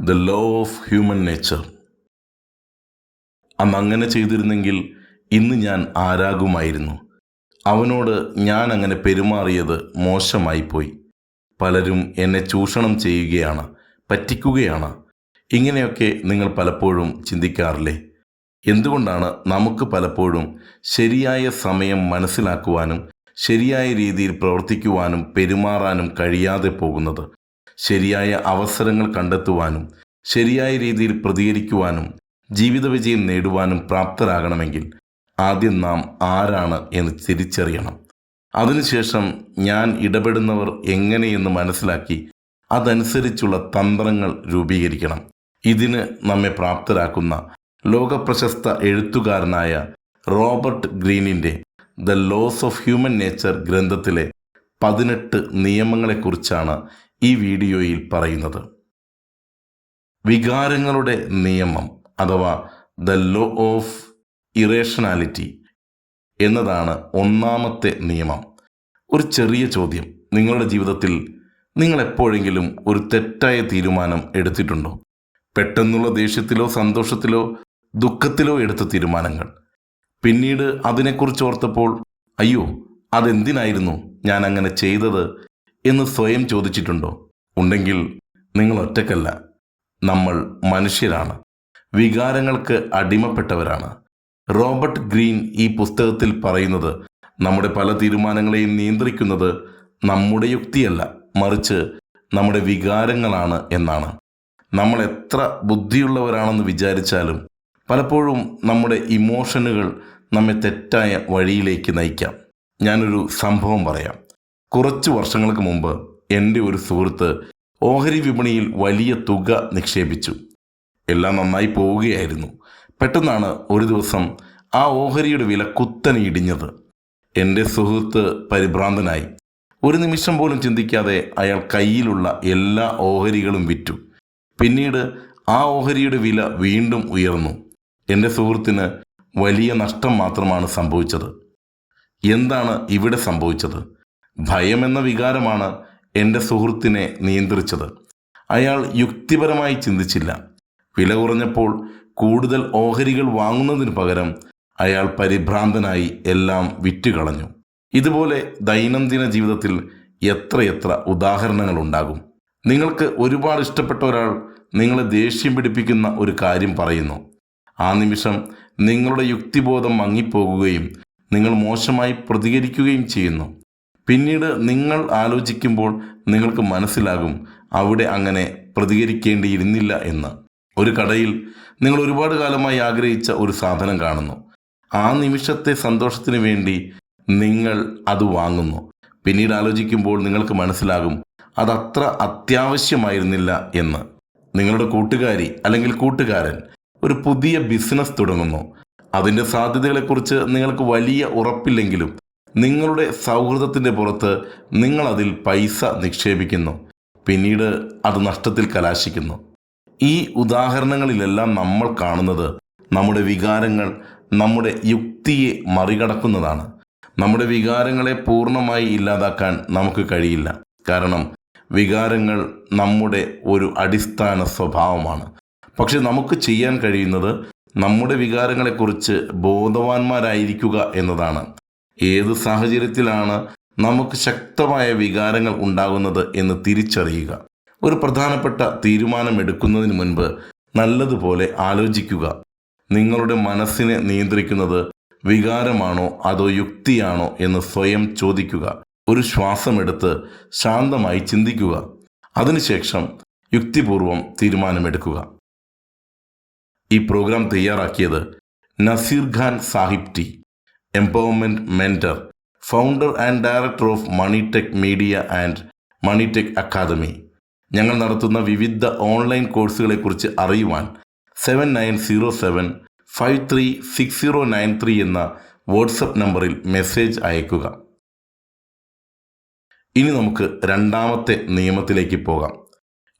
The law of human nature അന്ന് അങ്ങനെ ചെയ്തിരുന്നെങ്കിൽ ഇന്ന് ഞാൻ ആരാകുമായിരുന്നു? അവനോട് ഞാൻ അങ്ങനെ പെരുമാറിയത് മോശമായിപ്പോയി. പലരും എന്നെ ചൂഷണം ചെയ്യുകയാണ് പറ്റിക്കുകയാണ്. ഇങ്ങനെയൊക്കെ നിങ്ങൾ പലപ്പോഴും ചിന്തിക്കാറില്ലേ? എന്തുകൊണ്ടാണ് നമുക്ക് പലപ്പോഴും ശരിയായ സമയം മനസ്സിലാക്കുവാനും ശരിയായ രീതിയിൽ പ്രവർത്തിക്കുവാനും പെരുമാറാനും കഴിയാതെ പോകുന്നത്? ശരിയായ അവസരങ്ങൾ കണ്ടെത്തുവാനും ശരിയായ രീതിയിൽ പ്രതികരിക്കുവാനും ജീവിത വിജയം നേടുവാനും പ്രാപ്തരാകണമെങ്കിൽ ആദ്യം നാം ആരാണ് എന്ന് തിരിച്ചറിയണം. അതിനുശേഷം ഞാൻ ഇടപെടുന്നവർ എങ്ങനെയെന്ന് മനസ്സിലാക്കി അതനുസരിച്ചുള്ള തന്ത്രങ്ങൾ രൂപീകരിക്കണം. ഇതിന് നമ്മെ പ്രാപ്തരാക്കുന്ന ലോകപ്രശസ്ത എഴുത്തുകാരനായ റോബർട്ട് ഗ്രീനിന്റെ the laws of human nature ഗ്രന്ഥത്തിലെ പതിനെട്ട് നിയമങ്ങളെക്കുറിച്ചാണ് ഈ വീഡിയോയിൽ പറയുന്നത്. വികാരങ്ങളുടെ നിയമം അഥവാ ദ ലോ ഓഫ് ഇറേഷണാലിറ്റി എന്നതാണ് ഒന്നാമത്തെ നിയമം. ഒരു ചെറിയ ചോദ്യം. നിങ്ങളുടെ ജീവിതത്തിൽ നിങ്ങൾ എപ്പോഴെങ്കിലും ഒരു തെറ്റായ തീരുമാനം എടുത്തിട്ടുണ്ടോ? പെട്ടെന്നുള്ള ദേഷ്യത്തിലോ സന്തോഷത്തിലോ ദുഃഖത്തിലോ എടുത്ത തീരുമാനങ്ങൾ. പിന്നീട് അതിനെക്കുറിച്ച് ഓർത്തപ്പോൾ അയ്യോ അതെന്തിനായിരുന്നു ഞാൻ അങ്ങനെ ചെയ്തത്? എന്ന് സ്വയം ചോദിച്ചിട്ടുണ്ടോ? ഉണ്ടെങ്കിൽ നിങ്ങൾ ഒറ്റക്കല്ല നമ്മൾ മനുഷ്യരാണ്. വികാരങ്ങൾക്ക് അടിമപ്പെട്ടവരാണ്. റോബർട്ട് ഗ്രീൻ ഈ പുസ്തകത്തിൽ പറയുന്നത് നമ്മുടെ പല തീരുമാനങ്ങളെയും നിയന്ത്രിക്കുന്നത് നമ്മുടെ യുക്തിയല്ല മറിച്ച് നമ്മുടെ വികാരങ്ങളാണ് എന്നാണ്. നമ്മൾ എത്ര ബുദ്ധിയുള്ളവരാണെന്ന് വിചാരിച്ചാലും പലപ്പോഴും നമ്മുടെ ഇമോഷനുകൾ നമ്മെ തെറ്റായ വഴിയിലേക്ക് നയിക്കാം. ഞാനൊരു സംഭവം പറയാം. കുറച്ച് വർഷങ്ങൾക്ക് മുമ്പ് എന്റെ ഒരു സുഹൃത്ത് ഓഹരി വിപണിയിൽ വലിയ തുക നിക്ഷേപിച്ചു. എല്ലാം നന്നായി പോവുകയായിരുന്നു. പെട്ടെന്നാണ് ഒരു ദിവസം ആ ഓഹരിയുടെ വില കുത്തനെ ഇടിഞ്ഞത്. എന്റെ സുഹൃത്ത് പരിഭ്രാന്തനായി. ഒരു നിമിഷം പോലും ചിന്തിക്കാതെ അയാൾ കയ്യിലുള്ള എല്ലാ ഓഹരികളും വിറ്റു. പിന്നീട് ആ ഓഹരിയുടെ വില വീണ്ടും ഉയർന്നു. എന്റെ സുഹൃത്തിന് വലിയ നഷ്ടം മാത്രമാണ് സംഭവിച്ചത്. എന്താണ് ഇവിടെ സംഭവിച്ചത്? ഭയം എന്ന വികാരമാണ് എന്റെ സുഹൃത്തിനെ നിയന്ത്രിച്ചത്. അയാൾ യുക്തിപരമായി ചിന്തിച്ചില്ല. വില കുറഞ്ഞപ്പോൾ കൂടുതൽ ഓഹരികൾ വാങ്ങുന്നതിന് പകരം അയാൾ പരിഭ്രാന്തനായി എല്ലാം വിറ്റുകളഞ്ഞു. ഇതുപോലെ ദൈനംദിന ജീവിതത്തിൽ എത്രയെത്ര ഉദാഹരണങ്ങൾ ഉണ്ടാകും നിങ്ങൾക്ക് ഒരുപാട് ഇഷ്ടപ്പെട്ട ഒരാൾ നിങ്ങളെ ദേഷ്യം പിടിപ്പിക്കുന്ന ഒരു കാര്യം പറയുന്നു. ആ നിമിഷം നിങ്ങളുടെ യുക്തിബോധം മങ്ങിപ്പോകുകയും നിങ്ങൾ മോശമായി പ്രതികരിക്കുകയും ചെയ്യുന്നു. പിന്നീട് നിങ്ങൾ ആലോചിക്കുമ്പോൾ നിങ്ങൾക്ക് മനസ്സിലാകും അവിടെ അങ്ങനെ പ്രതികരിക്കേണ്ടിയിരുന്നില്ല എന്ന്. ഒരു കടയിൽ നിങ്ങൾ ഒരുപാട് കാലമായി ആഗ്രഹിച്ച ഒരു സാധനം കാണുന്നു. ആ നിമിഷത്തെ സന്തോഷത്തിന് വേണ്ടി നിങ്ങൾ അത് വാങ്ങുന്നു. പിന്നീട് ആലോചിക്കുമ്പോൾ നിങ്ങൾക്ക് മനസ്സിലാകും അതത്ര അത്യാവശ്യമായിരുന്നില്ല എന്ന്. നിങ്ങളുടെ കൂട്ടുകാരി അല്ലെങ്കിൽ കൂട്ടുകാരൻ ഒരു പുതിയ ബിസിനസ് തുടങ്ങുന്നു. അതിന്റെ സാധ്യതകളെക്കുറിച്ച് നിങ്ങൾക്ക് വലിയ ഉറപ്പില്ലെങ്കിലും നിങ്ങളുടെ സൗഹൃദത്തിന്റെ പുറത്ത് നിങ്ങളതിൽ പൈസ നിക്ഷേപിക്കുന്നു. പിന്നീട് അത് നഷ്ടത്തിൽ കലാശിക്കുന്നു. ഈ ഉദാഹരണങ്ങളിലെല്ലാം നമ്മൾ കാണുന്നത് നമ്മുടെ വികാരങ്ങൾ നമ്മുടെ യുക്തിയെ മറികടക്കുന്നതാണ്. നമ്മുടെ വികാരങ്ങളെ പൂർണമായി ഇല്ലാതാക്കാൻ നമുക്ക് കഴിയില്ല. കാരണം വികാരങ്ങൾ നമ്മുടെ ഒരു അടിസ്ഥാന സ്വഭാവമാണ്. പക്ഷെ നമുക്ക് ചെയ്യാൻ കഴിയുന്നത് നമ്മുടെ വികാരങ്ങളെക്കുറിച്ച് ബോധവാന്മാരായിരിക്കുക എന്നതാണ്. ഏത് സാഹചര്യത്തിലാണ് നമുക്ക് ശക്തമായ വികാരങ്ങൾ ഉണ്ടാകുന്നത് എന്ന് തിരിച്ചറിയുക. ഒരു പ്രധാനപ്പെട്ട തീരുമാനം എടുക്കുന്നതിന് മുൻപ് നല്ലതുപോലെ ആലോചിക്കുക. നിങ്ങളുടെ മനസ്സിനെ നിയന്ത്രിക്കുന്നത് വികാരമാണോ അതോ യുക്തിയാണോ എന്ന് സ്വയം ചോദിക്കുക. ഒരു ശ്വാസമെടുത്ത് ശാന്തമായി ചിന്തിക്കുക. അതിനുശേഷം യുക്തിപൂർവം തീരുമാനമെടുക്കുക. ഈ പ്രോഗ്രാം തയ്യാറാക്കിയത് Nazeer Khan Sahib T. Empowerment mentor founder and director of Moneytech media and Moneytech academy ഞങ്ങൾ നടത്തുന്ന വിവിധ ഓൺലൈൻ കോഴ്സുകളെക്കുറിച്ച് അറിയുവാൻ seven nine zero seven five three six zero nine three എന്ന വാട്സപ്പ് നമ്പറിൽ മെസ്സേജ് അയക്കുക ഇനി നമുക്ക് രണ്ടാമത്തെ നിയമത്തിലേക്ക് പോകാം.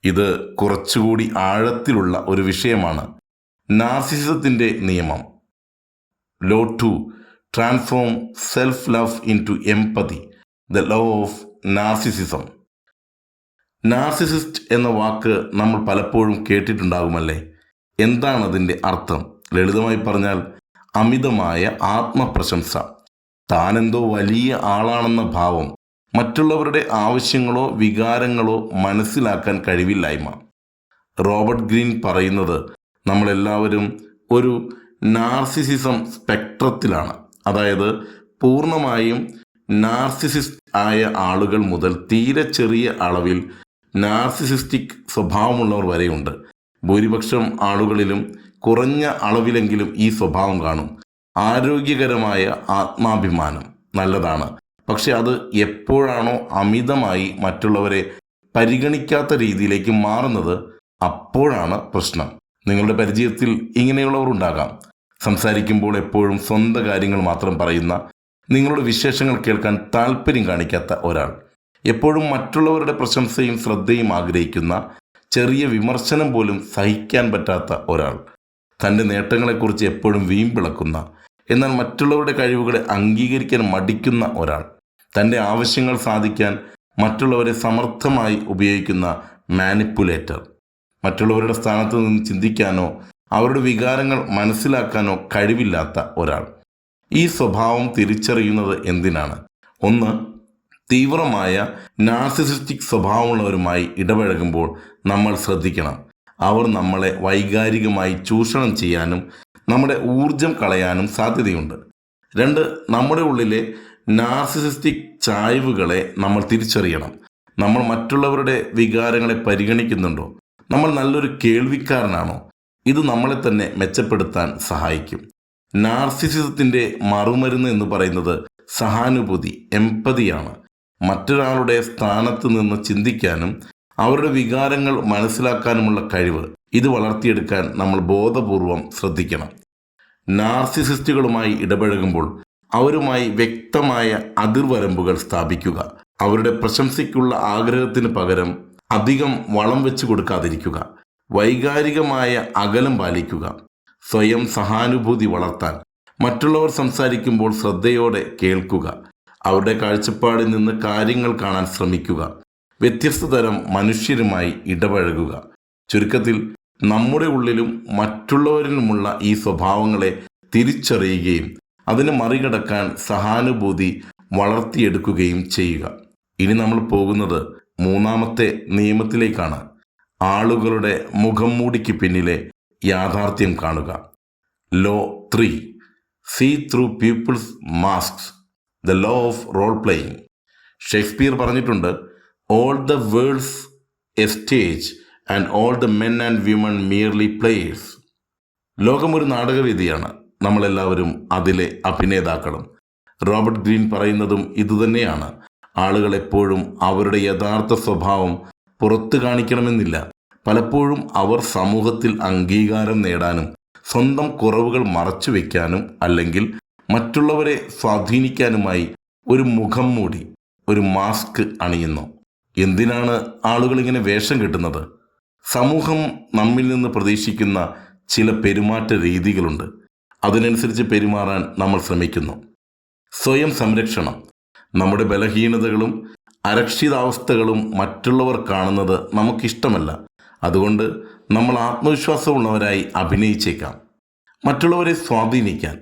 ഇത് കുറച്ചുകൂടി ആഴത്തിലുള്ള ഒരു വിഷയമാണ്. നാർസിസത്തിന്റെ നിയമം. Law two self love into empathy the law of narcissism narcissist എന്ന വാക്ക് നമ്മൾ പലപ്പോഴും കേട്ടിട്ടുണ്ടാകുമല്ലേ? എന്താണ് അതിന്റെ അർത്ഥം? ലളിതമായി പറഞ്ഞാൽ അമിതമായ ആത്മപ്രശംസ. താനെന്തോ വലിയ ആളാണെന്ന ഭാവം മറ്റുള്ളവരുടെ ആവശ്യങ്ങളോ വികാരങ്ങളോ മനസ്സിലാക്കാൻ കഴിവില്ലായ്മ. റോബർട്ട് ഗ്രീൻ പറയുന്നത് നമ്മളെല്ലാവരും ഒരു നാർസിസിസം സ്പെക്ട്രത്തിലാണ്. അതായത് പൂർണമായും നാർസിസിസ്റ്റ് ആയ ആളുകൾ മുതൽ തീരെ ചെറിയ അളവിൽ നാർസിസിസ്റ്റിക് സ്വഭാവമുള്ളവർ വരെയുണ്ട്. ഭൂരിപക്ഷം ആളുകളിലും കുറഞ്ഞ അളവിലെങ്കിലും ഈ സ്വഭാവം കാണും. ആരോഗ്യകരമായ ആത്മാഭിമാനം നല്ലതാണ്. പക്ഷെ അത് എപ്പോഴാണോ അമിതമായി മറ്റുള്ളവരെ പരിഗണിക്കാത്ത രീതിയിലേക്ക് മാറുന്നത് അപ്പോഴാണ് പ്രശ്നം. നിങ്ങളുടെ പരിചയത്തിൽ ഇങ്ങനെയുള്ളവർ ഉണ്ടാകാം. സംസാരിക്കുമ്പോൾ എപ്പോഴും സ്വന്തം കാര്യങ്ങൾ മാത്രം പറയുന്ന നിങ്ങളുടെ വിശേഷങ്ങൾ കേൾക്കാൻ താല്പര്യം കാണിക്കാത്ത ഒരാൾ. എപ്പോഴും മറ്റുള്ളവരുടെ പ്രശംസയും ശ്രദ്ധയും ആഗ്രഹിക്കുന്ന ചെറിയ വിമർശനം പോലും സഹിക്കാൻ പറ്റാത്ത ഒരാൾ. തന്റെ നേട്ടങ്ങളെക്കുറിച്ച് എപ്പോഴും വീമ്പിളക്കുന്ന എന്നാൽ മറ്റുള്ളവരുടെ കഴിവുകളെ അംഗീകരിക്കാൻ മടിക്കുന്ന ഒരാൾ. തന്റെ ആവശ്യങ്ങൾ സാധിക്കാൻ മറ്റുള്ളവരെ സമർത്ഥമായി ഉപയോഗിക്കുന്ന മാനിപ്പുലേറ്റർ. മറ്റുള്ളവരുടെ സ്ഥാനത്ത് നിന്ന് ചിന്തിക്കാനോ അവരുടെ വികാരങ്ങൾ മനസ്സിലാക്കാനോ കഴിവില്ലാത്ത ഒരാൾ. ഈ സ്വഭാവം തിരിച്ചറിയുന്നത് എന്തിനാണ്? ഒന്ന് തീവ്രമായ നാർസിസിസ്റ്റിക് സ്വഭാവമുള്ളവരുമായി ഇടപഴകുമ്പോൾ നമ്മൾ ശ്രദ്ധിക്കണം. അവർ നമ്മളെ വൈകാരികമായി ചൂഷണം ചെയ്യാനും നമ്മുടെ ഊർജം കളയാനും സാധ്യതയുണ്ട്. രണ്ട് നമ്മുടെ ഉള്ളിലെ നാർസിസിസ്റ്റിക് ചായ്വുകളെ നമ്മൾ തിരിച്ചറിയണം. നമ്മൾ മറ്റുള്ളവരുടെ വികാരങ്ങളെ പരിഗണിക്കുന്നുണ്ടോ? നമ്മൾ നല്ലൊരു കേൾവിക്കാരനാണോ? ഇത് നമ്മളെ തന്നെ മെച്ചപ്പെടുത്താൻ സഹായിക്കും. നാർസിസിസത്തിന്റെ മറുമരുന്ന് എന്ന് പറയുന്നത് സഹാനുഭൂതി എമ്പതിയാണ് മറ്റൊരാളുടെ സ്ഥാനത്ത് നിന്ന് ചിന്തിക്കാനും അവരുടെ വികാരങ്ങൾ മനസ്സിലാക്കാനുമുള്ള കഴിവ് ഇത് വളർത്തിയെടുക്കാൻ നമ്മൾ ബോധപൂർവം ശ്രദ്ധിക്കണം. നാർസിസിസ്റ്റുകളുമായി ഇടപഴകുമ്പോൾ അവരുമായി വ്യക്തമായ അതിർവരമ്പുകൾ സ്ഥാപിക്കുക. അവരുടെ പ്രശംസയ്ക്കുള്ള ആഗ്രഹത്തിന് പകരം അധികം വളം വെച്ചു കൊടുക്കാതിരിക്കുക. വൈകാരികമായ അകലം പാലിക്കുക. സ്വയം സഹാനുഭൂതി വളർത്താൻ. മറ്റുള്ളവർ സംസാരിക്കുമ്പോൾ ശ്രദ്ധയോടെ കേൾക്കുക. അവരുടെ കാഴ്ചപ്പാടിൽ നിന്ന് കാര്യങ്ങൾ കാണാൻ ശ്രമിക്കുക. വ്യത്യസ്ത തരം മനുഷ്യരുമായി ഇടപഴകുക. ചുരുക്കത്തിൽ നമ്മുടെ ഉള്ളിലും മറ്റുള്ളവരിലുമുള്ള ഈ സ്വഭാവങ്ങളെ തിരിച്ചറിയുകയും അതിനെ മറികടക്കാൻ സഹാനുഭൂതി വളർത്തിയെടുക്കുകയും ചെയ്യുക. ഇനി നമ്മൾ പോകുന്നത് മൂന്നാമത്തെ നിയമത്തിലേക്കാണ്. ആളുകളുടെ മുഖം മൂടിക്ക് പിന്നിലെ യാഥാർത്ഥ്യം കാണുക. Law three see through people's masks the law of role playing Shakespeare പറഞ്ഞിട്ടുണ്ട് all the world's a stage and all the men and women merely players ലോകം ഒരു നാടകവേദിയാണ്. നമ്മളെല്ലാവരും അതിലെ അഭിനേതാക്കളും. റോബർട്ട് ഗ്രീൻ പറയുന്നതും ഇതുതന്നെയാണ്. ആളുകൾ എപ്പോഴും അവരുടെ യഥാർത്ഥ സ്വഭാവം പുറത്തു കാണിക്കണമെന്നില്ല. പലപ്പോഴും അവർ സമൂഹത്തിൽ അംഗീകാരം നേടാനും സ്വന്തം കുറവുകൾ മറച്ചു വയ്ക്കാനും അല്ലെങ്കിൽ മറ്റുള്ളവരെ സ്വാധീനിക്കാനുമായി ഒരു മുഖം മൂടി ഒരു മാസ്ക് അണിയുന്നു. എന്തിനാണ് ആളുകൾ ഇങ്ങനെ വേഷം കെട്ടുന്നത്? സമൂഹം നമ്മിൽ നിന്ന് പ്രതീക്ഷിക്കുന്ന ചില പെരുമാറ്റ രീതികളുണ്ട്. അതിനനുസരിച്ച് പെരുമാറാൻ നമ്മൾ ശ്രമിക്കുന്നു. സ്വയം സംരക്ഷണം. നമ്മുടെ ബലഹീനതകളും അരക്ഷിതാവസ്ഥകളും മറ്റുള്ളവർ കാണുന്നത് നമുക്കിഷ്ടമല്ല. അതുകൊണ്ട് നമ്മൾ ആത്മവിശ്വാസമുള്ളവരായി അഭിനയിച്ചേക്കാം. മറ്റുള്ളവരെ സ്വാധീനിക്കാൻ.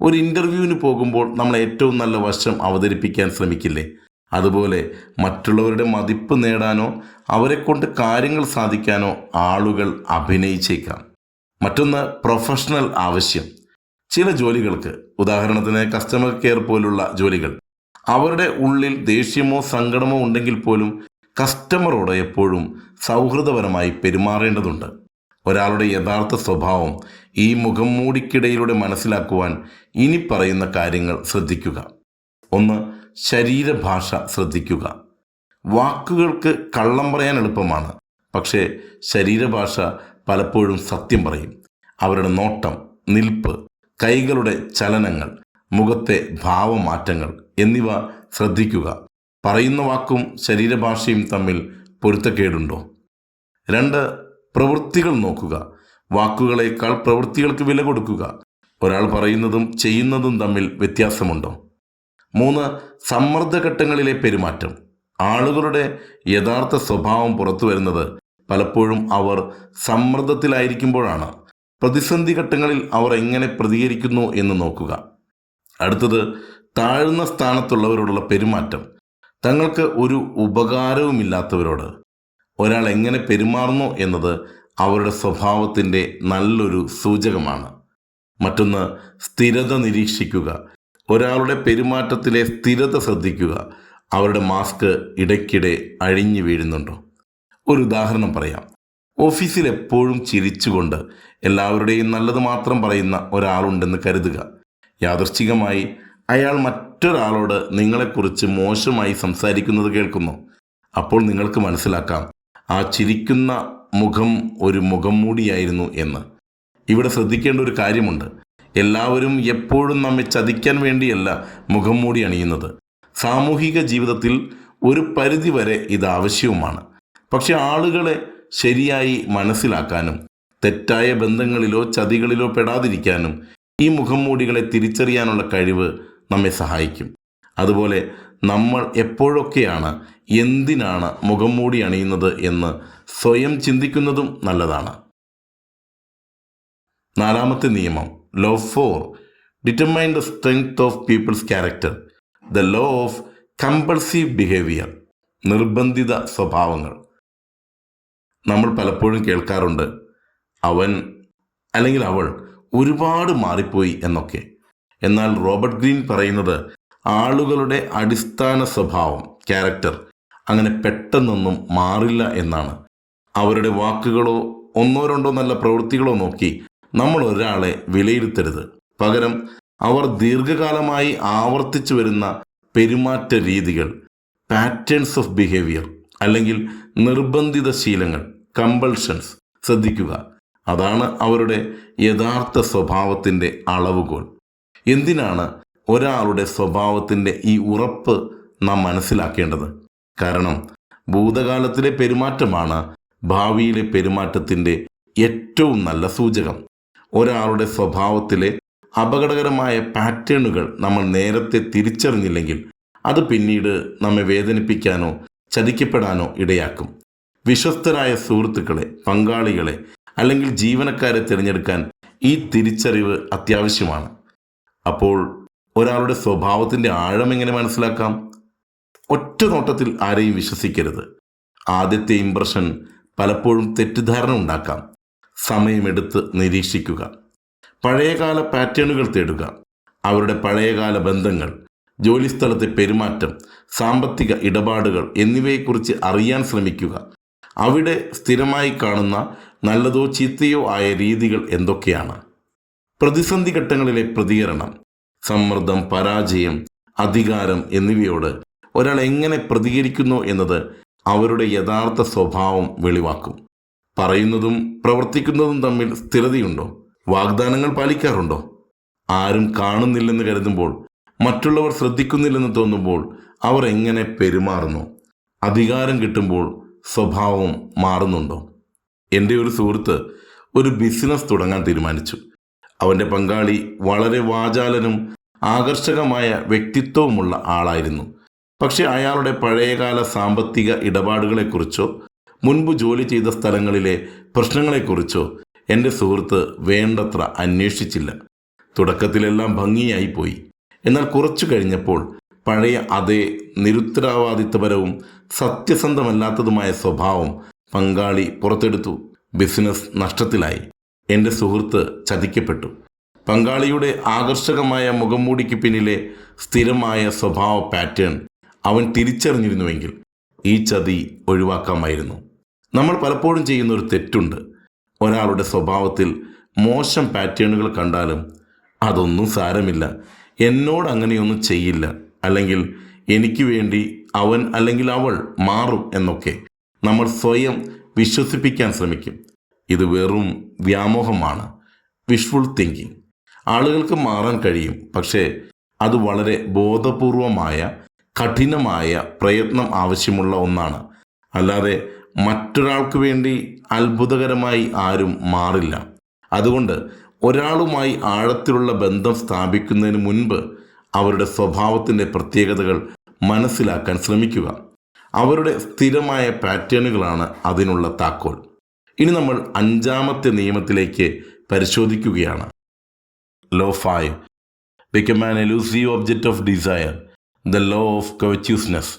ഒരു ഇന്റർവ്യൂവിന് പോകുമ്പോൾ നമ്മൾ ഏറ്റവും നല്ല വശം അവതരിപ്പിക്കാൻ ശ്രമിക്കില്ലേ? അതുപോലെ മറ്റുള്ളവരുടെ മതിപ്പ് നേടാനോ അവരെക്കൊണ്ട് കാര്യങ്ങൾ സാധിക്കാനോ ആളുകൾ അഭിനയിച്ചേക്കാം. മറ്റൊന്ന് പ്രൊഫഷണൽ ആവശ്യം. ചില ജോലികൾക്ക് ഉദാഹരണത്തിന് കസ്റ്റമർ കെയർ പോലുള്ള ജോലികൾ അവരുടെ ഉള്ളിൽ ദേഷ്യമോ സങ്കടമോ ഉണ്ടെങ്കിൽ പോലും കസ്റ്റമറോട് എപ്പോഴും സൗഹൃദപരമായി പെരുമാറേണ്ടതുണ്ട്. ഒരാളുടെ യഥാർത്ഥ സ്വഭാവം ഈ മുഖം മൂടിക്കിടയിലൂടെ മനസ്സിലാക്കുവാൻ ഇനി പറയുന്ന കാര്യങ്ങൾ ശ്രദ്ധിക്കുക. ഒന്ന് ശരീരഭാഷ ശ്രദ്ധിക്കുക. വാക്കുകൾക്ക് കള്ളം പറയാൻ എളുപ്പമാണ്. പക്ഷേ ശരീരഭാഷ പലപ്പോഴും സത്യം പറയും. അവരുടെ നോട്ടം നിൽപ്പ് കൈകളുടെ ചലനങ്ങൾ മുഖത്തെ ഭാവമാറ്റങ്ങൾ എന്നിവ ശ്രദ്ധിക്കുക. പറയുന്ന വാക്കും ശരീരഭാഷയും തമ്മിൽ പൊരുത്തക്കേടുണ്ടോ? രണ്ട് പ്രവൃത്തികൾ നോക്കുക. വാക്കുകളേക്കാൾ പ്രവൃത്തികൾക്ക് വില കൊടുക്കുക. ഒരാൾ പറയുന്നതും ചെയ്യുന്നതും തമ്മിൽ വ്യത്യാസമുണ്ടോ? മൂന്ന് സമ്മർദ്ദഘട്ടങ്ങളിലെ പെരുമാറ്റം. ആളുകളുടെ യഥാർത്ഥ സ്വഭാവം പുറത്തു വരുന്നത് പലപ്പോഴും അവർ സമ്മർദ്ദത്തിലായിരിക്കുമ്പോഴാണ്. പ്രതിസന്ധി ഘട്ടങ്ങളിൽ അവർ എങ്ങനെ പ്രതികരിക്കുന്നു എന്ന് നോക്കുക. അടുത്തത് താഴ്ന്ന സ്ഥാനത്തുള്ളവരോടുള്ള പെരുമാറ്റം തങ്ങൾക്ക് ഒരു ഉപകാരവുമില്ലാത്തവരോട് ഒരാൾ എങ്ങനെ പെരുമാറുന്നു എന്നത് അവരുടെ സ്വഭാവത്തിന്റെ നല്ലൊരു സൂചകമാണ്. മറ്റൊന്ന് സ്ഥിരത നിരീക്ഷിക്കുക. ഒരാളുടെ പെരുമാറ്റത്തിലെ സ്ഥിരത ശ്രദ്ധിക്കുക. അവരുടെ മാസ്ക് ഇടയ്ക്കിടെ അഴിഞ്ഞു വീഴുന്നുണ്ടോ? ഒരു ഉദാഹരണം പറയാം. ഓഫീസിൽ എപ്പോഴും ചിരിച്ചുകൊണ്ട് എല്ലാവരുടെയും നല്ലത് മാത്രം പറയുന്ന ഒരാളുണ്ടെന്ന് കരുതുക. യാദൃശ്ചികമായി അയാൾ മറ്റൊരാളോട് നിങ്ങളെക്കുറിച്ച് മോശമായി സംസാരിക്കുന്നത് കേൾക്കുന്നു. അപ്പോൾ നിങ്ങൾക്ക് മനസ്സിലാക്കാം ആ ചിരിക്കുന്ന മുഖം ഒരു മുഖം മൂടിയായിരുന്നു എന്ന്. ഇവിടെ ശ്രദ്ധിക്കേണ്ട ഒരു കാര്യമുണ്ട്. എല്ലാവരും എപ്പോഴും നമ്മെ ചതിക്കാൻ വേണ്ടിയല്ല മുഖം മൂടി അണിയുന്നത്. സാമൂഹിക ജീവിതത്തിൽ ഒരു പരിധിവരെ ഇത് ആവശ്യവുമാണ്. പക്ഷെ ആളുകളെ ശരിയായി മനസ്സിലാക്കാനും തെറ്റായ ബന്ധങ്ങളിലോ ചതികളിലോ പെടാതിരിക്കാനും ഈ മുഖംമൂടികളെ തിരിച്ചറിയാനുള്ള കഴിവ് നമ്മെ സഹായിക്കും. അതുപോലെ നമ്മൾ എപ്പോഴൊക്കെയാണ് എന്തിനാണ് മുഖം മൂടി അണിയുന്നത് എന്ന് സ്വയം ചിന്തിക്കുന്നതും നല്ലതാണ്. നാലാമത്തെ നിയമം law four determine the strength of people's character the law of compulsive behaviour നിർബന്ധിത സ്വഭാവങ്ങൾ. നമ്മൾ പലപ്പോഴും കേൾക്കാറുണ്ട് അവൻ അല്ലെങ്കിൽ അവൾ ഒരുപാട് മാറിപ്പോയി എന്നൊക്കെ. എന്നാൽ റോബർട്ട് ഗ്രീൻ പറയുന്നത് ആളുകളുടെ അടിസ്ഥാന സ്വഭാവം ക്യാരക്ടർ അങ്ങനെ പെട്ടെന്നൊന്നും മാറില്ല എന്നാണ്. അവരുടെ വാക്കുകളോ ഒന്നോ രണ്ടോ നല്ല പ്രവൃത്തികളോ നോക്കി നമ്മൾ ഒരാളെ വിലയിരുത്തരുത്. പകരം അവർ ദീർഘകാലമായി ആവർത്തിച്ചു വരുന്ന പെരുമാറ്റ രീതികൾ പാറ്റേൺസ് ഓഫ് ബിഹേവിയർ അല്ലെങ്കിൽ നിർബന്ധിത ശീലങ്ങൾ കമ്പൾഷൻസ് ശ്രദ്ധിക്കുക. അതാണ് അവരുടെ യഥാർത്ഥ സ്വഭാവത്തിന്റെ അളവുകോൽ. എന്തിനാണ് ഒരാളുടെ സ്വഭാവത്തിന്റെ ഈ ഉറപ്പ് നാം മനസ്സിലാക്കേണ്ടത്? കാരണം ഭൂതകാലത്തിലെ പെരുമാറ്റമാണ് ഭാവിയിലെ പെരുമാറ്റത്തിന്റെ ഏറ്റവും നല്ല സൂചകം. ഒരാളുടെ സ്വഭാവത്തിലെ അപകടകരമായ പാറ്റേണുകൾ നമ്മൾ നേരത്തെ തിരിച്ചറിഞ്ഞില്ലെങ്കിൽ അത് പിന്നീട് നമ്മെ വേദനിപ്പിക്കാനോ ചതിക്കപ്പെടാനോ ഇടയാക്കും. വിശ്വസ്തരായ സുഹൃത്തുക്കളെ പങ്കാളികളെ അല്ലെങ്കിൽ ജീവനക്കാരെ തിരഞ്ഞെടുക്കാൻ ഈ തിരിച്ചറിവ് അത്യാവശ്യമാണ്. അപ്പോൾ ഒരാളുടെ സ്വഭാവത്തിന്റെ ആഴം എങ്ങനെ മനസ്സിലാക്കാം? ഒറ്റ നോട്ടത്തിൽ ആരെയും വിശ്വസിക്കരുത്. ആദ്യത്തെ ഇംപ്രഷൻ പലപ്പോഴും തെറ്റിദ്ധാരണ ഉണ്ടാക്കാം. സമയമെടുത്ത് നിരീക്ഷിക്കുക. പഴയകാല പാറ്റേണുകൾ തേടുക. അവരുടെ പഴയകാല ബന്ധങ്ങൾ ജോലിസ്ഥലത്തെ പെരുമാറ്റം സാമ്പത്തിക ഇടപാടുകൾ എന്നിവയെക്കുറിച്ച് അറിയാൻ ശ്രമിക്കുക. അവിടെ സ്ഥിരമായി കാണുന്ന നല്ലതോ ചീത്തയോ ആയ രീതികൾ എന്തൊക്കെയാണ്? പ്രതിസന്ധി ഘട്ടങ്ങളിലെ പ്രതികരണം സമ്മർദ്ദം പരാജയം അധികാരം എന്നിവയോട് ഒരാൾ എങ്ങനെ പ്രതികരിക്കുന്നു എന്നത് അവരുടെ യഥാർത്ഥ സ്വഭാവം വെളിവാക്കും. പറയുന്നതും പ്രവർത്തിക്കുന്നതും തമ്മിൽ സ്ഥിരതയുണ്ടോ? വാഗ്ദാനങ്ങൾ പാലിക്കാറുണ്ടോ? ആരും കാണുന്നില്ലെന്ന് കരുതുമ്പോൾ മറ്റുള്ളവർ ശ്രദ്ധിക്കുന്നില്ലെന്ന് തോന്നുമ്പോൾ അവർ എങ്ങനെ പെരുമാറുന്നു? അധികാരം കിട്ടുമ്പോൾ സ്വഭാവം മാറുന്നുണ്ടോ? എന്റെ ഒരു സുഹൃത്ത് ഒരു ബിസിനസ് തുടങ്ങാൻ തീരുമാനിച്ചു. അവന്റെ പങ്കാളി വളരെ വാചാലനും ആകർഷകമായ വ്യക്തിത്വവുമുള്ള ആളായിരുന്നു. പക്ഷെ അയാളുടെ പഴയകാല സാമ്പത്തിക ഇടപാടുകളെക്കുറിച്ചോ മുൻപ് ജോലി ചെയ്ത സ്ഥലങ്ങളിലെ പ്രശ്നങ്ങളെക്കുറിച്ചോ എന്റെ സുഹൃത്ത് വേണ്ടത്ര അന്വേഷിച്ചില്ല. തുടക്കത്തിലെല്ലാം ഭംഗിയായി പോയി എന്നാൽ കുറച്ചു കഴിഞ്ഞപ്പോൾ പഴയ അതേ നിരുത്തരവാദിത്വപരവും സത്യസന്ധമല്ലാത്തതുമായ സ്വഭാവം പങ്കാളി പുറത്തെടുത്തു. ബിസിനസ് നഷ്ടത്തിലായി. എന്റെ സുഹൃത്ത് ചതിക്കപ്പെട്ടു. പങ്കാളിയുടെ ആകർഷകമായ മുഖംമൂടിക്ക് പിന്നിലെ സ്ഥിരമായ സ്വഭാവ പാറ്റേൺ അവൻ തിരിച്ചറിഞ്ഞിരുന്നുവെങ്കിൽ ഈ ചതി ഒഴിവാക്കാമായിരുന്നു. നമ്മൾ പലപ്പോഴും ചെയ്യുന്ന ഒരു തെറ്റുണ്ട്. ഒരാളുടെ സ്വഭാവത്തിൽ മോശം പാറ്റേണുകൾ കണ്ടാലും അതൊന്നും സാരമില്ല. എന്നോട് അങ്ങനെയൊന്നും ചെയ്യില്ല. അല്ലെങ്കിൽ എനിക്ക് വേണ്ടി അവൻ അല്ലെങ്കിൽ അവൾ മാറും എന്നൊക്കെ നമ്മൾ സ്വയം വിശ്വസിപ്പിക്കാൻ ശ്രമിക്കും. ഇത് വെറും വ്യാമോഹമാണ്. വിഷ്ഫുൾ തിങ്കിങ് ആളുകൾക്ക് മാറാൻ കഴിയും. പക്ഷേ അത് വളരെ ബോധപൂർവമായ കഠിനമായ പ്രയത്നം ആവശ്യമുള്ള ഒന്നാണ്. അല്ലാതെ മറ്റൊരാൾക്ക് വേണ്ടി അത്ഭുതകരമായി ആരും മാറില്ല. അതുകൊണ്ട് ഒരാളുമായി ആഴത്തിലുള്ള ബന്ധം സ്ഥാപിക്കുന്നതിന് മുൻപ് അവരുടെ സ്വഭാവത്തിന്റെ പ്രത്യേകതകൾ മനസ്സിലാക്കാൻ ശ്രമിക്കുക. അവരുടെ സ്ഥിരമായ പാറ്റേണുകളാണ് അതിനുള്ള താക്കോൽ. ഇനി നമ്മൾ അഞ്ചാമത്തെ നിയമത്തിലേക്ക് പരിശോധിക്കുകയാണ്. Law five become an elusive object of desire the law of covetousness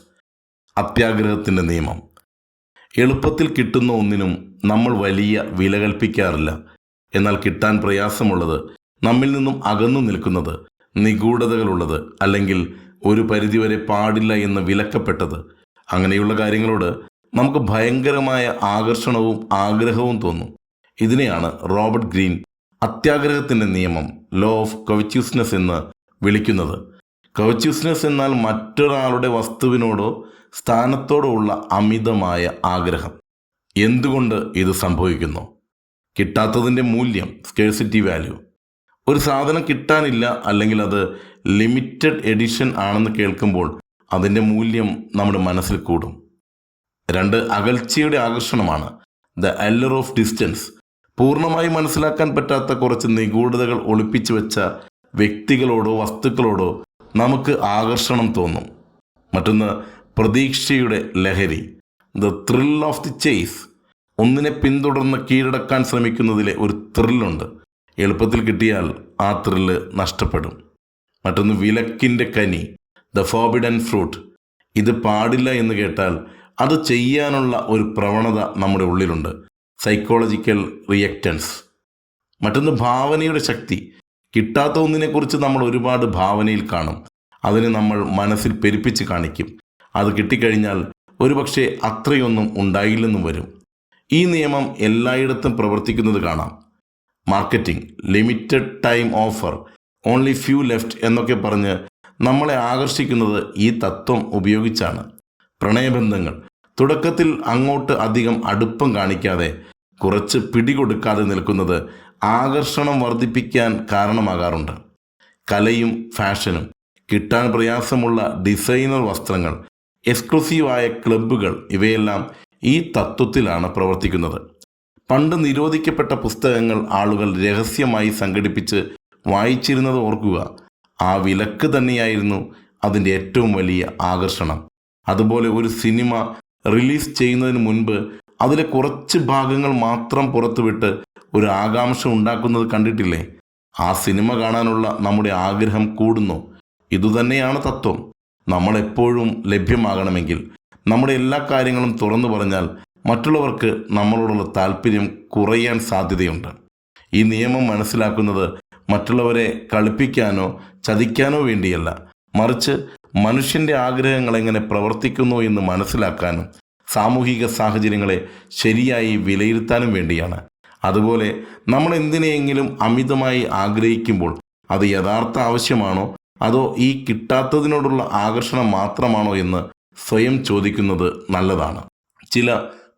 അത്യാഗ്രഹത്തിന്റെ നിയമം. എളുപ്പത്തിൽ കിട്ടുന്ന ഒന്നിനും നമ്മൾ വലിയ വില കൽപ്പിക്കാറില്ല. എന്നാൽ കിട്ടാൻ പ്രയാസമുള്ളത് നമ്മിൽ നിന്നും അകന്നു നിൽക്കുന്നത് നിഗൂഢതകളുള്ളത് അല്ലെങ്കിൽ ഒരു പരിധിവരെ പാടില്ല എന്ന് വിലക്കപ്പെട്ടത്. അങ്ങനെയുള്ള കാര്യങ്ങളോട് നമുക്ക് ഭയങ്കരമായ ആകർഷണവും ആഗ്രഹവും തോന്നും. ഇതിനെയാണ് റോബർട്ട് ഗ്രീൻ അത്യാഗ്രഹത്തിന്റെ നിയമം ലോ ഓഫ് കവച്യൂസ്നെസ് എന്ന് വിളിക്കുന്നത്. കവച്യൂസ്നെസ് എന്നാൽ മറ്റൊരാളുടെ വസ്തുവിനോടോ സ്ഥാനത്തോടോ ഉള്ള അമിതമായ ആഗ്രഹം. എന്തുകൊണ്ട് ഇത് സംഭവിക്കുന്നു? കിട്ടാത്തതിന്റെ മൂല്യം സ്കേഴ്സിറ്റി വാല്യൂ ഒരു സാധനം കിട്ടാനില്ല അല്ലെങ്കിൽ അത് ലിമിറ്റഡ് എഡിഷൻ ആണെന്ന് കേൾക്കുമ്പോൾ അതിന്റെ മൂല്യം നമ്മുടെ മനസ്സിൽ കൂടും. രണ്ട് അകൽച്ചയുടെ ആകർഷണമാണ്. ദ എല്ലർ ഓഫ് ഡിസ്റ്റൻസ് പൂർണമായി മനസ്സിലാക്കാൻ പറ്റാത്ത കുറച്ച് നിഗൂഢതകൾ ഒളിപ്പിച്ചു വെച്ച വ്യക്തികളോടോ വസ്തുക്കളോടോ നമുക്ക് ആകർഷണം തോന്നും. മറ്റൊന്ന് പ്രതീക്ഷയുടെ ലഹരി. The thrill of the chase ഒന്നിനെ പിന്തുടർന്ന് കീഴടക്കാൻ ശ്രമിക്കുന്നതിലെ ഒരു ത്രില്ലുണ്ട് എളുപ്പത്തിൽ കിട്ടിയാൽ ആ ത്രില്ല് നഷ്ടപ്പെടും. മറ്റൊന്ന് വിലക്കിന്റെ കനി. ദ ഫോബിഡൻ ഫ്രൂട്ട് ഇത് പാടില്ല എന്ന് കേട്ടാൽ അത് ചെയ്യാനുള്ള ഒരു പ്രവണത നമ്മുടെ ഉള്ളിലുണ്ട്. സൈക്കോളജിക്കൽ റിയക്റ്റൻസ് മറ്റൊന്ന് ഭാവനയുടെ ശക്തി. കിട്ടാത്ത ഒന്നിനെക്കുറിച്ച് നമ്മൾ ഒരുപാട് ഭാവനയിൽ കാണും. അതിനെ നമ്മൾ മനസ്സിൽ പെരുപ്പിച്ച് കാണിക്കും. അത് കിട്ടിക്കഴിഞ്ഞാൽ ഒരുപക്ഷെ അത്രയൊന്നും ഉണ്ടായില്ലെന്നും വരും. ഈ നിയമം എല്ലായിടത്തും പ്രവർത്തിക്കുന്നത് കാണാം. Marketing limited time offer only few left എന്നൊക്കെ പറഞ്ഞ് നമ്മളെ ആകർഷിക്കുന്നത് ഈ തത്വം ഉപയോഗിച്ചാണ്. പ്രണയബന്ധങ്ങൾ തുടക്കത്തിൽ അങ്ങോട്ട് അധികം അടുപ്പം കാണിക്കാതെ കുറച്ച് പിടികൊടുക്കാതെ നിൽക്കുന്നത് ആകർഷണം വർദ്ധിപ്പിക്കാൻ കാരണമാകാറുണ്ട്. കലയും ഫാഷനും കിട്ടാൻ പ്രയാസമുള്ള ഡിസൈനർ വസ്ത്രങ്ങൾ എക്സ്ക്ലൂസീവായ ക്ലബ്ബുകൾ ഇവയെല്ലാം ഈ തത്വത്തിലാണ് പ്രവർത്തിക്കുന്നത്. പണ്ട് നിരോധിക്കപ്പെട്ട പുസ്തകങ്ങൾ ആളുകൾ രഹസ്യമായി സംഘടിപ്പിച്ച് വായിച്ചിരുന്നത് ഓർക്കുക. ആ വിലക്ക് തന്നെയായിരുന്നു അതിന്റെ ഏറ്റവും വലിയ ആകർഷണം. അതുപോലെ ഒരു സിനിമ റിലീസ് ചെയ്യുന്നതിന് മുൻപ് അതിലെ കുറച്ച് ഭാഗങ്ങൾ മാത്രം പുറത്തുവിട്ട് ഒരു ആകാംക്ഷ ഉണ്ടാക്കുന്നത് കണ്ടിട്ടില്ലേ? ആ സിനിമ കാണാനുള്ള നമ്മുടെ ആഗ്രഹം കൂടുന്നു. ഇതുതന്നെയാണ് തത്വം. നമ്മൾ എപ്പോഴും ലഭ്യമാകണമെങ്കിൽ നമ്മുടെ എല്ലാ കാര്യങ്ങളും തുറന്നു പറഞ്ഞാൽ മറ്റുള്ളവർക്ക് നമ്മളോടുള്ള താല്പര്യം കുറയാൻ സാധ്യതയുണ്ട്. ഈ നിയമം മനസ്സിലാക്കുന്നത് മറ്റുള്ളവരെ കളിപ്പിക്കാനോ ചതിക്കാനോ വേണ്ടിയല്ല. മറിച്ച് മനുഷ്യന്റെ ആഗ്രഹങ്ങൾ എങ്ങനെ പ്രവർത്തിക്കുന്നു എന്ന് മനസ്സിലാക്കാനും സാമൂഹിക സാഹചര്യങ്ങളെ ശരിയായി വിലയിരുത്താനും വേണ്ടിയാണ്. അതുപോലെ നമ്മൾ എന്തിനെയെങ്കിലും അമിതമായി ആഗ്രഹിക്കുമ്പോൾ അത് യഥാർത്ഥ ആവശ്യമാണോ? അതോ ഈ കിട്ടാത്തതിനോടുള്ള ആകർഷണം മാത്രമാണോ എന്ന് സ്വയം ചോദിക്കുന്നത് നല്ലതാണ്. ചില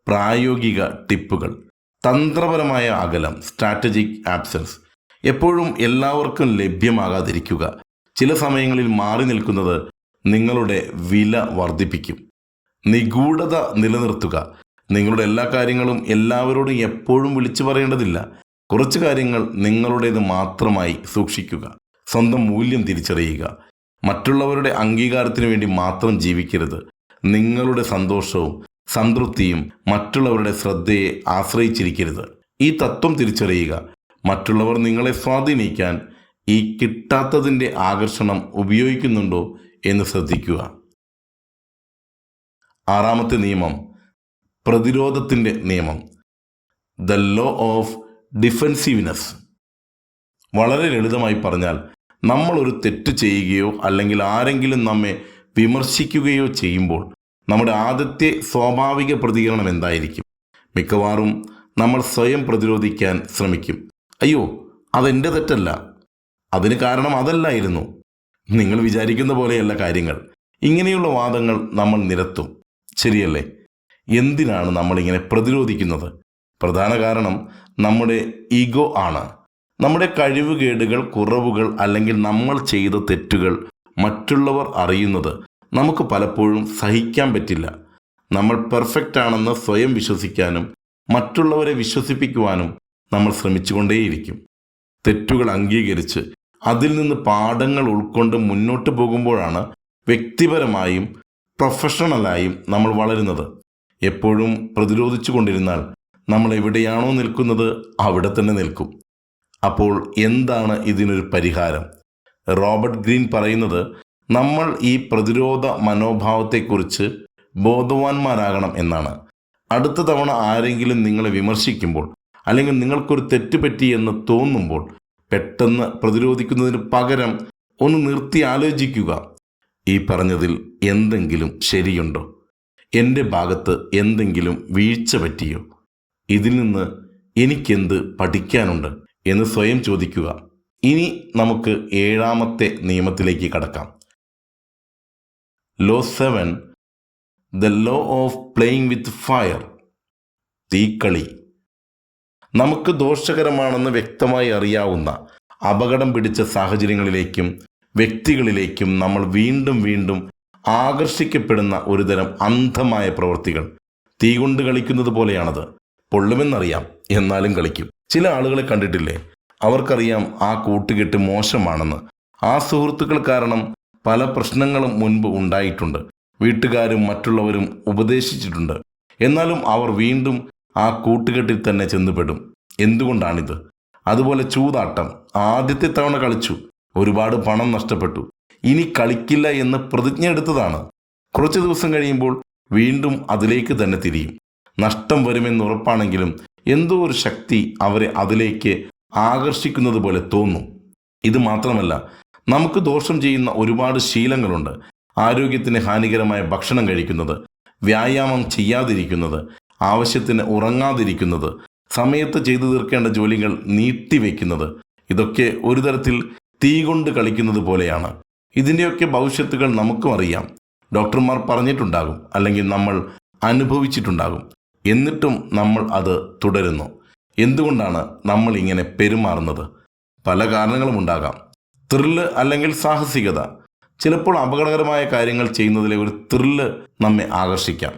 പ്രായോഗിക ടിപ്പുകൾ. തന്ത്രപരമായ അകലം സ്ട്രാറ്റജിക് ആബ്സൻസ് എപ്പോഴും എല്ലാവർക്കും ലഭ്യമാകാതിരിക്കുക. ചില സമയങ്ങളിൽ മാറി നിൽക്കുന്നത് നിങ്ങളുടെ വില വർദ്ധിപ്പിക്കും. നിഗൂഢത നിലനിർത്തുക. നിങ്ങളുടെ എല്ലാ കാര്യങ്ങളും എല്ലാവരോടും എപ്പോഴും വിളിച്ചു പറയേണ്ടതില്ല. കുറച്ച് കാര്യങ്ങൾ നിങ്ങളുടേത് മാത്രമായി സൂക്ഷിക്കുക. സ്വന്തം മൂല്യം തിരിച്ചറിയുക. മറ്റുള്ളവരുടെ അംഗീകാരത്തിന് വേണ്ടി മാത്രം ജീവിക്കരുത്. നിങ്ങളുടെ സന്തോഷവും സംതൃപ്തിയും മറ്റുള്ളവരുടെ ശ്രദ്ധയെ ആശ്രയിച്ചിരിക്കരുത്. ഈ തത്വം തിരിച്ചറിയുക. മറ്റുള്ളവർ നിങ്ങളെ സ്വാധീനിക്കാൻ ഈ കിട്ടാത്തതിന്റെ ആകർഷണം ഉപയോഗിക്കുന്നുണ്ടോ? എന്ന് ശ്രദ്ധിക്കുക. ആറാമത്തെ നിയമം പ്രതിരോധത്തിന്റെ നിയമം ദ ലോ ഓഫ് ഡിഫെൻസീവ്നെസ് വളരെ ലളിതമായി പറഞ്ഞാൽ നമ്മൾ ഒരു തെറ്റ് ചെയ്യുകയോ അല്ലെങ്കിൽ ആരെങ്കിലും നമ്മെ വിമർശിക്കുകയോ ചെയ്യുമ്പോൾ നമ്മുടെ ആദ്യത്തെ സ്വാഭാവിക പ്രതികരണം എന്തായിരിക്കും? മിക്കവാറും നമ്മൾ സ്വയം പ്രതിരോധിക്കാൻ ശ്രമിക്കും. അയ്യോ അതെന്റെ തെറ്റല്ല. അതിന് കാരണം അതല്ലായിരുന്നു. നിങ്ങൾ വിചാരിക്കുന്ന പോലെയല്ല കാര്യങ്ങൾ. ഇങ്ങനെയുള്ള വാദങ്ങൾ നമ്മൾ നിരത്തും. ശരിയല്ലേ? എന്തിനാണ് നമ്മളിങ്ങനെ പ്രതിരോധിക്കുന്നത്? പ്രധാന കാരണം നമ്മുടെ ഈഗോ ആണ്. നമ്മുടെ കഴിവുകേടുകൾ കുറവുകൾ അല്ലെങ്കിൽ നമ്മൾ ചെയ്ത തെറ്റുകൾ മറ്റുള്ളവർ അറിയുന്നത് നമുക്ക് പലപ്പോഴും സഹിക്കാൻ പറ്റില്ല. നമ്മൾ പെർഫെക്റ്റ് ആണെന്ന് സ്വയം വിശ്വസിക്കാനും മറ്റുള്ളവരെ വിശ്വസിപ്പിക്കുവാനും നമ്മൾ ശ്രമിച്ചുകൊണ്ടേയിരിക്കും. തെറ്റുകൾ അംഗീകരിച്ച് അതിൽ നിന്ന് പാഠങ്ങൾ ഉൾക്കൊണ്ട് മുന്നോട്ട് പോകുമ്പോഴാണ് വ്യക്തിപരമായും പ്രൊഫഷണലായും നമ്മൾ വളരുന്നത്. എപ്പോഴും പ്രതിരോധിച്ചു കൊണ്ടിരുന്നാൽ നമ്മൾ എവിടെയാണോ നിൽക്കുന്നത് അവിടെ തന്നെ നിൽക്കും. അപ്പോൾ എന്താണ് ഇതിനൊരു പരിഹാരം? റോബർട്ട് ഗ്രീൻ പറയുന്നത് നമ്മൾ ഈ പ്രതിരോധ മനോഭാവത്തെക്കുറിച്ച് ബോധവാന്മാരാകണം എന്നാണ്. അടുത്ത തവണ ആരെങ്കിലും നിങ്ങളെ വിമർശിക്കുമ്പോൾ അല്ലെങ്കിൽ നിങ്ങൾക്കൊരു തെറ്റുപറ്റി എന്ന് തോന്നുമ്പോൾ പെട്ടെന്ന് പ്രതിരോധിക്കുന്നതിന് പകരം ഒന്ന് നിർത്തി ആലോചിക്കുക. ഈ പറഞ്ഞതിൽ എന്തെങ്കിലും ശരിയുണ്ടോ? എന്റെ ഭാഗത്ത് എന്തെങ്കിലും വീഴ്ച പറ്റിയോ? ഇതിൽ നിന്ന് എനിക്കെന്ത് പഠിക്കാനുണ്ട് എന്ന് സ്വയം ചോദിക്കുക. ഇനി നമുക്ക് ഏഴാമത്തെ നിയമത്തിലേക്ക് കടക്കാം. Law seven the law of playing with fire തീക്കളി. നമുക്ക് ദോഷകരമാണെന്ന് വ്യക്തമായി അറിയാവുന്ന അപകടം പിടിച്ച സാഹചര്യങ്ങളിലേക്കും വ്യക്തികളിലേക്കും നമ്മൾ വീണ്ടും വീണ്ടും ആകർഷിക്കപ്പെടുന്ന ഒരുതരം അന്ധമായ പ്രവൃത്തികൾ തീ കൊണ്ട് കളിക്കുന്നത് പോലെയാണത്. പൊള്ളുമെന്നറിയാം. എന്നാലും കളിക്കും. ചില ആളുകളെ കണ്ടിട്ടില്ലേ? അവർക്കറിയാം ആ കൂട്ടുകെട്ട് മോശമാണെന്ന്. ആ സുഹൃത്തുക്കൾ കാരണം പല പ്രശ്നങ്ങളും മുൻപ് ഉണ്ടായിട്ടുണ്ട്. വീട്ടുകാരും മറ്റുള്ളവരും ഉപദേശിച്ചിട്ടുണ്ട്. എന്നാലും അവർ വീണ്ടും ആ കൂട്ടുകെട്ടിൽ തന്നെ ചെന്നുപെടും. എന്തുകൊണ്ടാണിത്? അതുപോലെ ചൂതാട്ടം. ആദ്യത്തെ തവണ കളിച്ചു. ഒരുപാട് പണം നഷ്ടപ്പെട്ടു. ഇനി കളിക്കില്ല എന്ന് പ്രതിജ്ഞ എടുത്തതാണ്. കുറച്ച് ദിവസം കഴിയുമ്പോൾ വീണ്ടും അതിലേക്ക് തന്നെ തിരിയും. നഷ്ടം വരുമെന്ന് ഉറപ്പാണെങ്കിലും എന്തോ ഒരു ശക്തി അവരെ അതിലേക്ക് ആകർഷിക്കുന്നത് പോലെ തോന്നും. ഇത് മാത്രമല്ല നമുക്ക് ദോഷം ചെയ്യുന്ന ഒരുപാട് ശീലങ്ങളുണ്ട്. ആരോഗ്യത്തിന് ഹാനികരമായ ഭക്ഷണം കഴിക്കുന്നത് വ്യായാമം ചെയ്യാതിരിക്കുന്നത് ആവശ്യത്തിന് ഉറങ്ങാതിരിക്കുന്നത് സമയത്ത് ചെയ്തു തീർക്കേണ്ട ജോലികൾ നീട്ടിവെക്കുന്നത് ഇതൊക്കെ ഒരു തരത്തിൽ തീ കൊണ്ട് കളിക്കുന്നത് പോലെയാണ്. ഇതിന്റെയൊക്കെ ഭവിഷ്യത്തുകൾ നമുക്കും അറിയാം. ഡോക്ടർമാർ പറഞ്ഞിട്ടുണ്ടാകും അല്ലെങ്കിൽ നമ്മൾ അനുഭവിച്ചിട്ടുണ്ടാകും. എന്നിട്ടും നമ്മൾ അത് തുടരുന്നു. എന്തുകൊണ്ടാണ് നമ്മൾ ഇങ്ങനെ പെരുമാറുന്നത്? പല കാരണങ്ങളും ഉണ്ടാകാം. ത്രില്ല് അല്ലെങ്കിൽ സാഹസികത. ചിലപ്പോൾ അപകടകരമായ കാര്യങ്ങൾ ചെയ്യുന്നതിലെ ഒരു ത്രില്ല് നമ്മെ ആകർഷിക്കാം.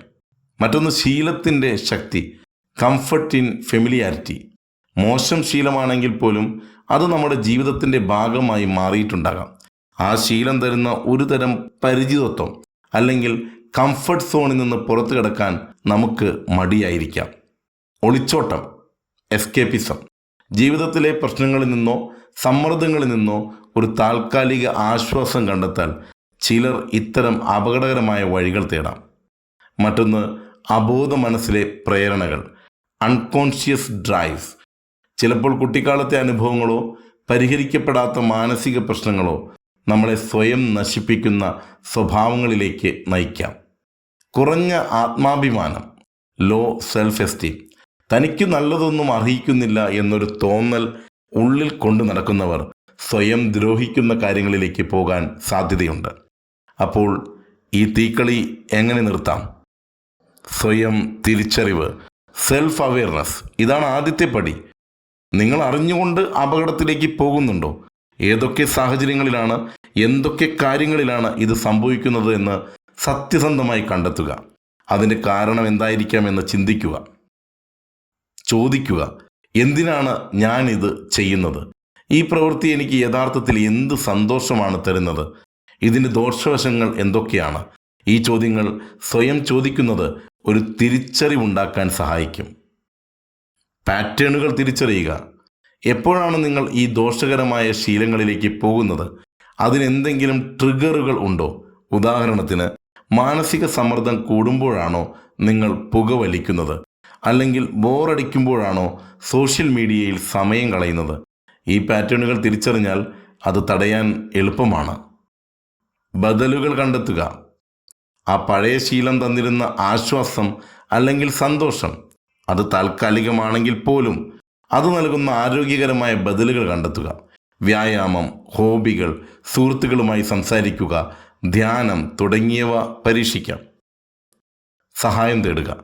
മറ്റൊന്ന് ശീലത്തിന്റെ ശക്തി കംഫർട്ട് ഇൻ ഫെമിലിയാരിറ്റി മോശം ശീലമാണെങ്കിൽ പോലും അത് നമ്മുടെ ജീവിതത്തിന്റെ ഭാഗമായി മാറിയിട്ടുണ്ടാകാം. ആ ശീലം തരുന്ന ഒരു തരം പരിചിതത്വം അല്ലെങ്കിൽ കംഫർട്ട് സോണിൽ നിന്ന് പുറത്തു കിടക്കാൻ നമുക്ക് മടിയായിരിക്കാം. ഒളിച്ചോട്ടം എസ്കേപ്പിസം ജീവിതത്തിലെ പ്രശ്നങ്ങളിൽ നിന്നോ സമ്മർദ്ദങ്ങളിൽ നിന്നോ ഒരു താൽക്കാലിക ആശ്വാസം കണ്ടെത്താൻ ചിലർ ഇത്തരം അപകടകരമായ വഴികൾ തേടാം. മറ്റൊന്ന് അബോധ മനസ്സിലെ പ്രേരണകൾ അൺകോൺഷ്യസ് ഡ്രൈവ്സ് ചിലപ്പോൾ കുട്ടിക്കാലത്തെ അനുഭവങ്ങളോ പരിഹരിക്കപ്പെടാത്ത മാനസിക പ്രശ്നങ്ങളോ നമ്മളെ സ്വയം നശിപ്പിക്കുന്ന സ്വഭാവങ്ങളിലേക്ക് നയിക്കാം. കുറഞ്ഞ ആത്മാഭിമാനം ലോ സെൽഫ് എസ്റ്റീം തനിക്ക് നല്ലതൊന്നും അർഹിക്കുന്നില്ല എന്നൊരു തോന്നൽ ഉള്ളിൽ കൊണ്ടു നടക്കുന്നവർ സ്വയം ദ്രോഹിക്കുന്ന കാര്യങ്ങളിലേക്ക് പോകാൻ സാധ്യതയുണ്ട്. അപ്പോൾ ഈ തീക്കളി എങ്ങനെ നിർത്താം? സ്വയം തിരിച്ചറിവ് സെൽഫ് അവെയർനെസ് ഇതാണ് ആദ്യത്തെ പടി. നിങ്ങൾ അറിഞ്ഞുകൊണ്ട് അപകടത്തിലേക്ക് പോകുന്നുണ്ടോ? ഏതൊക്കെ സാഹചര്യങ്ങളിലാണ് എന്തൊക്കെ കാര്യങ്ങളിലാണ് ഇത് സംഭവിക്കുന്നത് എന്ന് സത്യസന്ധമായി കണ്ടെത്തുക. അതിന് കാരണം എന്തായിരിക്കാം എന്ന് ചിന്തിക്കുക. ചോദിക്കുക എന്തിനാണ് ഞാൻ ഇത് ചെയ്യുന്നത്? ഈ പ്രവൃത്തി എനിക്ക് യഥാർത്ഥത്തിൽ എന്ത് സന്തോഷമാണ് തരുന്നത്? ഇതിന്റെ ദോഷവശങ്ങൾ എന്തൊക്കെയാണ്? ഈ ചോദ്യങ്ങൾ സ്വയം ചോദിക്കുന്നത് ഒരു തിരിച്ചറിവുണ്ടാക്കാൻ സഹായിക്കും. പാറ്റേണുകൾ തിരിച്ചറിയുക. എപ്പോഴാണ് നിങ്ങൾ ഈ ദോഷകരമായ ശീലങ്ങളിലേക്ക് പോകുന്നത്? അതിനെന്തെങ്കിലും ട്രിഗറുകൾ ഉണ്ടോ? ഉദാഹരണത്തിന് മാനസിക സമ്മർദ്ദം കൂടുമ്പോഴാണോ നിങ്ങൾ പുകവലിക്കുന്നത് അല്ലെങ്കിൽ ബോറടിക്കുമ്പോഴാണോ സോഷ്യൽ മീഡിയയിൽ സമയം കളയുന്നത്? ഈ പാറ്റേണുകൾ തിരിച്ചറിഞ്ഞാൽ അത് തടയാൻ എളുപ്പമാണ്. ബദലുകൾ കണ്ടെത്തുക. ആ പഴയ ശീലം തന്നിരുന്ന ആശ്വാസം അല്ലെങ്കിൽ സന്തോഷം അത് താൽക്കാലികമാണെങ്കിൽ പോലും അത് നൽകുന്ന ആരോഗ്യകരമായ ബദലുകൾ കണ്ടെത്തുക. വ്യായാമം ഹോബികൾ സുഹൃത്തുക്കളുമായി സംസാരിക്കുക ധ്യാനം തുടങ്ങിയവ പരീക്ഷിക്കാം. സഹായം തേടുക.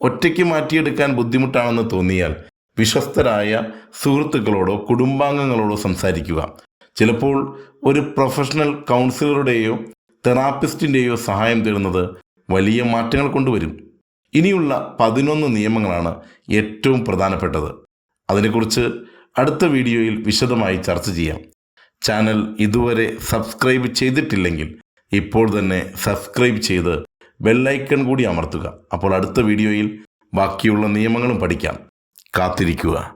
ഒറ്റയ്ക്ക് മാറ്റിയെടുക്കാൻ ബുദ്ധിമുട്ടാണെന്ന് തോന്നിയാൽ വിശ്വസ്തരായ സുഹൃത്തുക്കളോടോ കുടുംബാംഗങ്ങളോടോ സംസാരിക്കുക. ചിലപ്പോൾ ഒരു പ്രൊഫഷണൽ കൗൺസിലറുടെയോ തെറാപ്പിസ്റ്റിന്റെയോ സഹായം തേടുന്നത് വലിയ മാറ്റങ്ങൾ കൊണ്ടുവരും. ഇനിയുള്ള പതിനൊന്ന് നിയമങ്ങളാണ് ഏറ്റവും പ്രധാനപ്പെട്ടത്. അതിനെക്കുറിച്ച് അടുത്ത വീഡിയോയിൽ വിശദമായി ചർച്ച ചെയ്യാം. ചാനൽ ഇതുവരെ സബ്സ്ക്രൈബ് ചെയ്തിട്ടില്ലെങ്കിൽ ഇപ്പോൾ തന്നെ സബ്സ്ക്രൈബ് ചെയ്ത് ബെല്ലൈക്കൺ കൂടി അമർത്തുക. അപ്പോൾ അടുത്ത വീഡിയോയിൽ ബാക്കിയുള്ള നിയമങ്ങളും പഠിക്കാം. കാത്തിരിക്കുക.